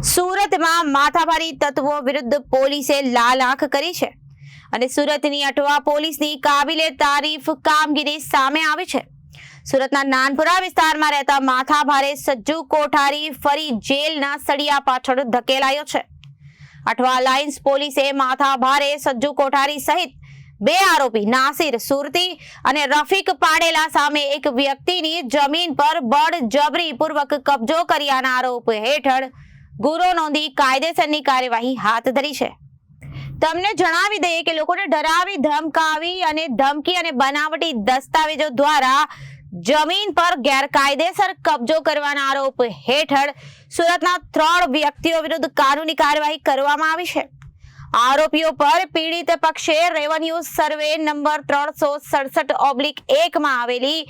સુરતમાં માથાભારી તત્વો વિરુદ્ધ પોલીસે લાલ આંખ કરી છે. અને સુરતની અટવા પોલીસની કાબિલે તારીફ કામગીરી સામે આવી છે. સુરતના નાનપુરા વિસ્તારમાં રહેતા માથાભારે સજ્જુ કોઠારી ફરી જેલના સળિયા પાછળ ધકેલાયો છે. અઠવા લાઇન્સ પોલીસે માથાભારે સજ્જુ કોઠારી સહિત બે આરોપી નાસિર સુરતી અને રફીક પાડેલા સામે એક વ્યક્તિની જમીન પર બળજબરીપૂર્વક કબજો કર્યાના આરોપ હેઠળ ગુનો નોંધી કાયદેસરની કાર્યવાહી હાથ ધરી છે. તમને જણાવી દઈએ કે લોકોને ડરાવી, ધમકાવી અને ધમકી અને બનાવટી દસ્તાવેજો દ્વારા જમીન પર ગેરકાયદેસર કબજો કરવાના આરોપ હેઠળ સુરતના ત્રણ વ્યક્તિઓ વિરુદ્ધ કાનૂની કાર્યવાહી કરવામાં આવી છે. આરોપીઓ પર પીડિત પક્ષે રેવન્યુ સર્વે નંબર ત્રણસો સડસઠ ઓબ્લિક એકમાં આવેલી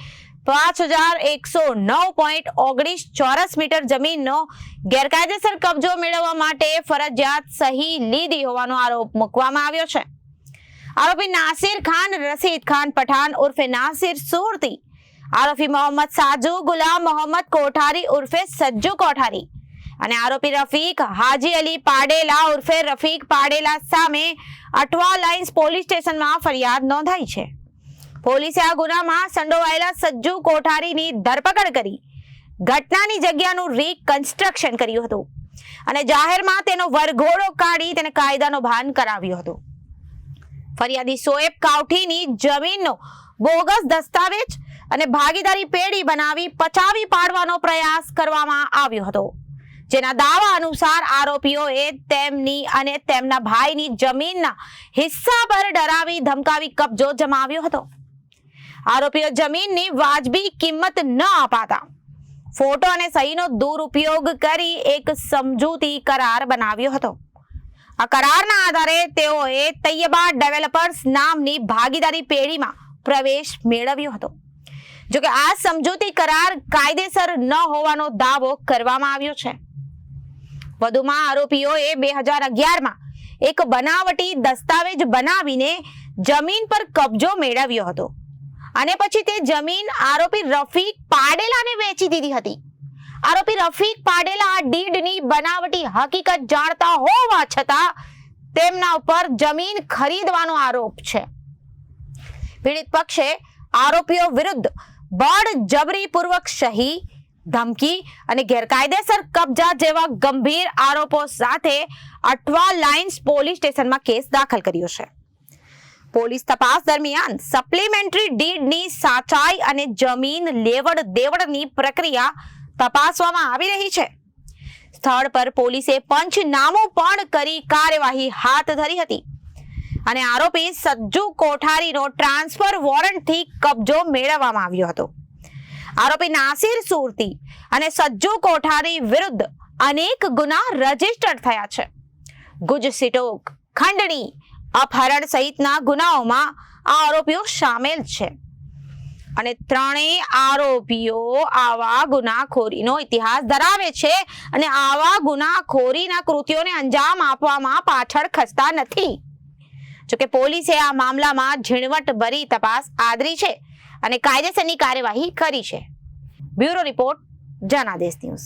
પાંચ હજાર એકસો નવ પોઈન્ટ ઓગણીસ ચોરસ મીટર જમીનનો ગેરકાયદેસર કબજો મેળવવા માટે ફરજિયાત સહી લીધી હોવાનો આરોપ મૂકવામાં આવ્યો છે. આરોપી નાસિર ખાન, રશીદ ખાન પઠાણ ઉર્ફે નાસિર સુરતી આરોપી મોહમ્મદ સાજુ, ગુલામ મોહમ્મદ કોઠારી ઉર્ફે સજ્જુ કોઠારી. અને આરોપી રફીક હાજી અલી પાડેલા ઉર્ફે રફીક પાડેલા સામે અઠવા લાઇન્સ પોલીસ સ્ટેશનમાં ફરિયાદ નોંધાઈ છે. પોલીસે આ ગુનામાં સંડોવાયેલા સજ્જુ કોઠારીની ધરપકડ કરી ઘટનાની જગ્યાનું રીકન્સ્ટ્રક્શન કર્યું હતું. અને જાહેરમાં તેનો વરઘોડો કાઢી તેને કાયદાનો ભાન કરાવ્યું હતું. ફરિયાદી સોએબ કાવઠીની જમીનનો બોગસ દસ્તાવેજ અને ભાગીદારી પેઢી બનાવી પચાવી પાડવાનો પ્રયાસ કરવામાં આવ્યો હતો. જેના દાવા અનુસાર આરોપીઓએ તેમની અને તેમના ભાઈની જમીનના હિસ્સા પર ડરાવી ધમકાવી કબજો જમાવ્યો હતો. આરોપીઓ જમીનની વાજબી કિંમત ન અપાતા. ફોટો અને સહીનો દુરુપયોગ કરી એક સમજૂતી કરાર બનાવ્યો હતો. આ કરારના આધારે તેઓએ તૈયબા ડેવલપર્સ નામની ભાગીદારી પેઢીમાં પ્રવેશ મેળવ્યો હતો. જોકે આ સમજૂતી કરાર કાયદેસર ન હોવાનો દાવો કરવામાં આવ્યો છે. વધુમાં આરોપીઓએ બે હજાર અગિયારમાં એક બનાવટી દસ્તાવેજ બનાવીને જમીન પર કબજો મેળવ્યો હતો. અને પછી તે જમીન આરોપી રફીક પાડેલાને વેચી દીધી હતી. આરોપી રફીક પાડેલા ડીડની બનાવટી હકીકત જાણતા હોવા છતાં તેમના ઉપર જમીન ખરીદવાનો આરોપ છે. પીડિત પક્ષે આરોપીઓ વિરુદ્ધ બળજબરીપૂર્વક સહી, ધમકી અને ગેરકાયદેસર કબજા જેવા ગંભીર આરોપો સાથે અટવા લાઇન્સ પોલીસ સ્ટેશનમાં કેસ દાખલ કર્યો છે. પોલીસ તપાસ દરમિયાન સપ્લિમેન્ટરી ડીડની સાચાઈ અને જમીન લેવડ દેવડની પ્રક્રિયા તપાસવામાં આવી રહી છે. સ્થળ પર પોલીસે પંચનામું પણ કરી કાર્યવાહી હાથ ધરી હતી. અને આરોપી સજ્જુ કોઠારીનો ટ્રાન્સફર વોરંટથી કબજો મેળવવામાં આવ્યો હતો. આરોપી નાસિર સુરતી અને સજ્જુ કોઠારી વિરુદ્ધ અનેક ગુના રજીસ્ટર્ડ થયા છે. ગુજ સિટોક ખંડણી અપહરણ સહિતના ગુનાઓમાં આ આરોપીઓ સામેલ છે. અને ત્રણેય આરોપીઓ આવા ગુનાખોરીનો ઇતિહાસ ધરાવે છે અને આવા ગુનાખોરીના કૃત્યોને અંજામ આપવામાં પાછળ ખસતા નથી. જોકે પોલીસે આ મામલામાં ઝીણવટભરી તપાસ આદરી છે અને કાયદેસરની કાર્યવાહી કરી છે. Bureau report Janadesh news.